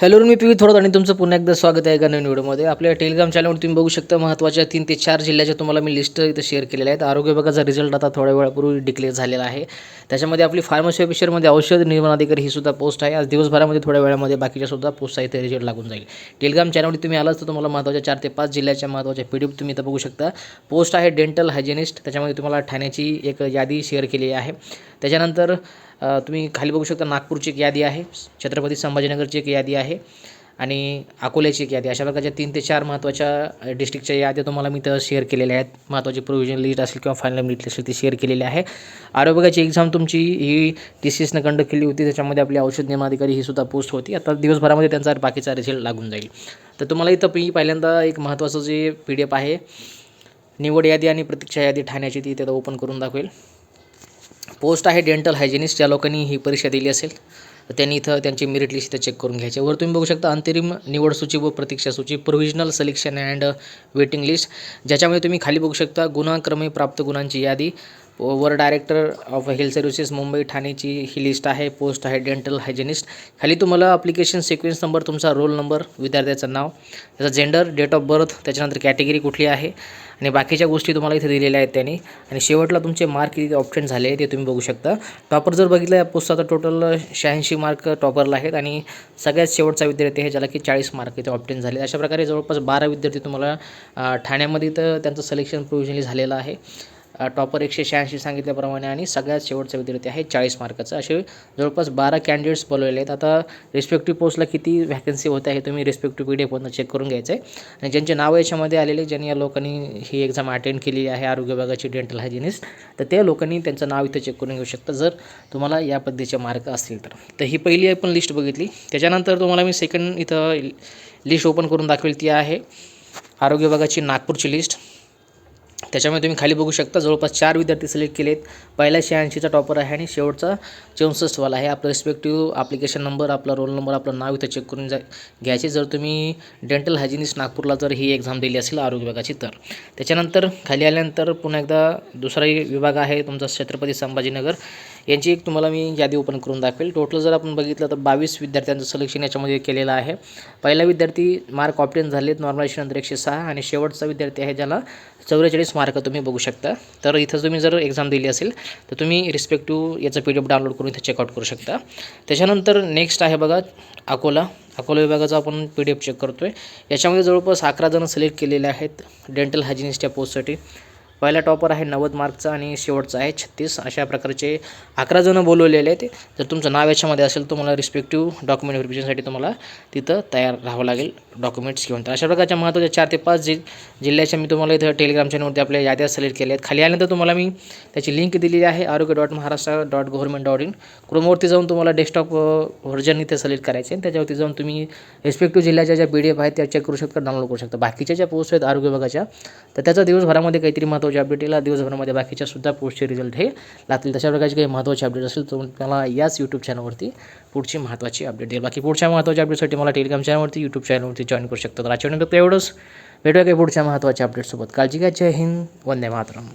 Hello मी P थोडं आणि तुमचं पुन्हा एकदा स्वागत आहे एका नवीन व्हिडिओमध्ये. आपल्या टेलिग्राम चॅनलवर तुम्ही बघू शकता महत्त्वाच्या तीन ते चार जिल्ह्याच्या तुम्हाला मी लिस्ट इथं शेअर केलेल्या आहेत. आरोग्य विभागाचा रिझल्ट आता थोड्या वेळापूर्वी डिक्लेअर झालेला आहे. त्याच्यामध्ये आपली फार्मसी ऑफिसरमध्ये औषध निर्माण अधिकारी ही सुद्धा पोस्ट आहे. आज दिवसभरामध्ये थोड्या वेळामध्ये बाकीच्या सुद्धा पोस्ट आहे ते रिझल्ट लागून जाईल. टेलिग्राम चॅनलवर तुम्ही आलाच तर तुम्हाला महत्त्वाच्या चार ते पाच जिल्ह्याच्या महत्त्वाच्या पी डी तुम्ही इथं बघू शकता. पोस्ट आहे डेंटल हायजेनिस्ट त्याच्यामध्ये तुम्हाला ठाण्याची एक यादी शेअर केली आहे. त्याच्यानंतर तुम्ही खाली बघू शकता नागपूरची एक यादी आहे छत्रपती संभाजीनगरची एक यादी आहे आणि अकोल्याची एक यादी अशा प्रकारच्या तीन ते चार महत्त्वाच्या डिस्ट्रिक्टच्या याद्या तुम्हाला मी तर शेअर केलेल्या आहेत. महत्त्वाची प्रोव्हिजन लिस्ट असेल किंवा फायनल लिस्ट असेल ती शेअर केलेली आहे. आरोग्याची एक्झाम तुमची ही टी सी एसनं कंडक्ट केली होती त्याच्यामध्ये आपली औषध नियमाधिकारी ही सुद्धा पोस्ट होती. आता दिवसभरामध्ये त्यांचा बाकीचा रिझल्ट लागून जाईल. तर तुम्हाला इथं मी पहिल्यांदा एक महत्त्वाचं जे पी डी एफ आहे निवड यादी आणि प्रतीक्षा यादी ठाण्याची ती त्याचा ओपन करून दाखवेल. पोस्ट आहे डेंटल हायजेनिस्ट ज्या लोकांनी ही परीक्षा दिली असेल तर त्यांनी इथं त्यांची मेरिट लिस्ट इथं चेक करून घ्यायची वर तुम्ही बघू शकता अंतरिम निवड सूची व प्रतीक्षा सूची provisional selection and waiting list ज्याच्यामध्ये तुम्ही खाली बघू शकता गुणाक्रमे प्राप्त गुणांची यादी वर director of health services Mumbai ठाणेची ही लिस्ट आहे. पोस्ट आहे डेंटल हायजेनिस्ट खाली तुम्हाला अप्लिकेशन सिक्वेन्स नंबर तुमचा रोल नंबर विद्यार्थ्याचं नाव त्याचा जेंडर डेट ऑफ बर्थ त्याच्यानंतर कॅटेगरी कुठली आहे आणि बाकीच्या गोष्टी तुम्हाला इथे दिलेल्या आहेत त्यांनी. आणि शेवटला तुमचे मार्क किती ऑप्शन झाले ते तुम्ही बघू शकता. टॉपर जर बघितलं या पोस्टचा तर टोटल शहाऐंशी मार्क टॉपरला आहेत. आणि सगळ्यात शेवटचा विद्यार्थी आहे ज्याला की चाळीस मार्क इथे ऑप्टेन झाले. अशा प्रकारे जवळपास बारा विद्यार्थी तुम्हाला ठाण्यामध्ये तर त्यांचं सिलेक्शन प्रोविजनली झालेलं आहे. टॉपर एकशे शहाऐंशी सांगितल्याप्रमाणे आणि सगळ्यात शेवटचा विद्यार्थी आहे चाळीस मार्काचा. असे जवळपास बारा कॅन्डिडेट्स बोलवलेले आहेत. आता रिस्पेक्टिव्ह पोस्टला किती व्हॅकन्सी होत आहे तुम्ही रिस्पेक्टिव्ह पी डी एफमधून चेक करून घ्यायचं आहे आणि ज्यांचे नाव याच्यामध्ये आलेले ज्यांनी या लोकांनी ही एक्झाम अटेंड केली आहे आरोग्य विभागाची डेंटल हायजिनिस्ट तर त्या लोकांनी त्यांचं नाव इथं चेक करून घेऊ शकता. जर तुम्हाला या पद्धतीचे मार्क असतील तर. तर ही पहिली आपण लिस्ट बघितली. त्याच्यानंतर तुम्हाला मी सेकंड इथं लिस्ट ओपन करून दाखवेल. ती आहे आरोग्य विभागाची नागपूरची लिस्ट त्याच्यामुळे तुम्ही खाली बघू शकता जवळपास चार विद्यार्थी सिलेक्ट केले आहेत पहिला शहाऐंशीचा टॉपर आहे आणि शेवटचा चौसष्टवाला आहे. आपलं रिस्पेक्टिव्ह ॲप्लिकेशन नंबर आपला रोल नंबर आपलं नाव इथं चेक करून जा घ्यायचे. जर तुम्ही डेंटल हायजिनिस्ट नागपूरला जर ही एक्झाम दिली असेल आरोग्य विभागाची तर. त्याच्यानंतर खाली आल्यानंतर पुन्हा एकदा दुसराही विभाग आहे तुमचा छत्रपती संभाजीनगर. यांची एक तुम्हाला मी यादी ओपन करून दाखवेल. टोटल जर आपण बघितलं तर बावीस विद्यार्थ्यांचं सिलेक्शन याच्यामध्ये केलेलं आहे. पहिला विद्यार्थी मार्क ऑप्टेन झालेत नॉर्मलायझेशनंतर एकशे सहा आणि शेवटचा विद्यार्थी आहे ज्याला चौवेचाळीस मार्क तुम्ही बघू शकता. तर इथं तुम्ही जर एक्झाम दिली असेल तर तुम्ही रिस्पेक्टिव्ह याचं पी डी एफ डाउनलोड करून इथं चेकआउट करू शकता. त्याच्यानंतर नेक्स्ट आहे बघा अकोला. अकोला विभागाचा आपण पी डी एफ चेक करतो आहे याच्यामध्ये जवळपास अकरा जणं सिलेक्ट केलेले आहेत डेंटल हायजिनिस्टच्या पोस्टसाठी पहिला टॉपर आहे नव्वद मार्कचा आणि शेवटचा आहे छत्तीस. अशा प्रकारचे अकरा जणं बोलवलेले आहेत. जर तुमचं नाव याच्यामध्ये असेल तुम्हाला रिस्पेक्टिव्ह डॉक्युमेंट व्हेरिफिकेशनसाठी तुम्हाला तिथं तयार राहावं लागेल. डॉक्युमेंट्स घेऊन. तर अशा प्रकारच्या महत्त्वाच्या चार ते पाच जि जिल्ह्याच्या मी तुम्हाला इथं टेलिग्राम चॅनलवरती आपल्या याद्या सिलेक्ट केल्या आहेत. खाली आल्यानंतर तुम्हाला मी त्याची लिंक दिलेली आहे. आरोग्य dot Maharashtra dot government dot in क्रोमवरती जाऊन तुम्हाला डेस्कटॉप व्हर्जन इथे सिलेक्ट करायचे आणि त्याच्यावरती जाऊन तुम्ही रिस्पेक्टिव्ह जिल्ह्याच्या ज्या पी डी एफ आहेत त्या चेक करू शकता डाउनलोड करू शकता. बाकीच्या ज्या पोस्ट आहेत आरोग्य विभागाच्या तर त्याचा दिवसभरामध्ये काहीतरी महत्त्व महत्त्वाचे अपडेट येईल दिवसभरामध्ये बाकीच्या सुद्धा पोस्टचे रिझल्ट हे लागतील. तशा प्रकारचे काही महत्त्वाचे अपडेट असेल तर तुम्हाला याच यूट्यूब चॅनलवरती पुढची महत्त्वाची अपडेट येईल बाकी पुढच्या महत्त्वाच्या अपडेटसाठी मला टेलिग्राम चॅनलवरती यूट्यूब चॅनलवरती जॉईन करू शकता. तर आजच्या नंतर एवढंच भेटूया काही पुढच्या महत्त्वाच्या अपडेटसोबत काळजी घ्या. जय हिंद. वंदे मातरम.